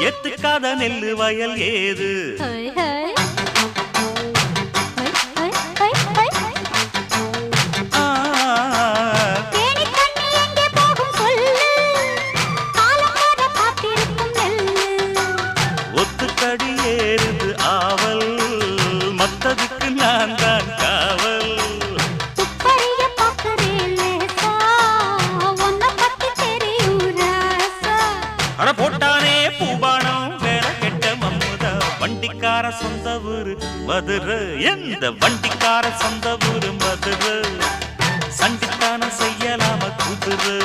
எத்துக்காத நெல்லு வயல் ஏது ஒத்துக்கடி ஏறுது ஆவல். மத்ததுக்கு நான் தான் காவல். அட போட்டானே பூபானம். வேற கெட்ட மம்முதா. வண்டிக்கார சொந்த ஊரு மதுரை. எந்த வண்டிக்கார சொந்த ஊரு மதுரை? சண்டித்தான செய்யலாம குதிரை?